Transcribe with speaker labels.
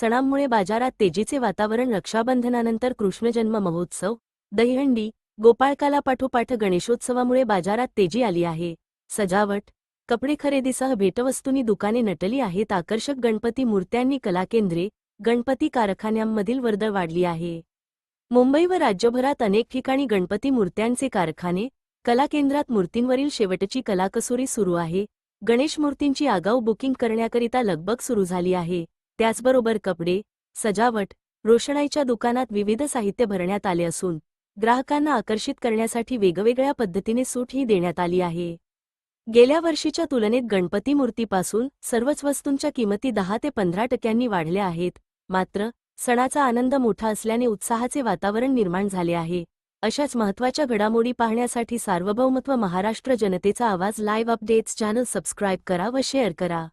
Speaker 1: सणांमुळे बाजारात तेजीचे वातावरण रक्षाबंधनानंतर कृष्णजन्म महोत्सव दहीहंडी गोपाळकाला पाठोपाठ गणेशोत्सवामुळे बाजारात तेजी आली आहे. सजावट कपडे खरेदीसह भेटवस्तूंनी दुकाने नटली आहेत. आकर्षक गणपती मूर्त्यांनी कलाकेंद्रे गणपती कारखान्यांमधील वर्दळ वाढली आहे. मुंबई व राज्यभरात अनेक ठिकाणी गणपती मूर्त्यांचे कारखाने कलाकेंद्रात मूर्तींवरील शेवटची कलाकसोरी सुरू आहे. गणेश मूर्तींची आगाऊ बुकिंग करण्याकरिता लगबग सुरू झाली आहे. त्याचबरोबर कपडे सजावट रोषणाईच्या दुकानात विविध साहित्य भरण्यात आले असून ग्राहकांना आकर्षित करण्यासाठी वेगवेगळ्या पद्धतीने सूटही देण्यात आली आहे. गेल्या वर्षीच्या तुलनेत गणपती मूर्तीपासून सर्वच वस्तूंच्या किमती दहा ते पंधरा टक्क्यांनी वाढल्या आहेत मात्र सणाचा आनंद मोठा असल्याने उत्साहाचे वातावरण निर्माण झाले आहे. अशाच महत्त्वाच्या घडामोडी पाहण्यासाठी सार्वभौमत्व महाराष्ट्र जनतेचा आवाज लाईव्ह अपडेट्स चॅनल सबस्क्राईब करा व शेअर करा.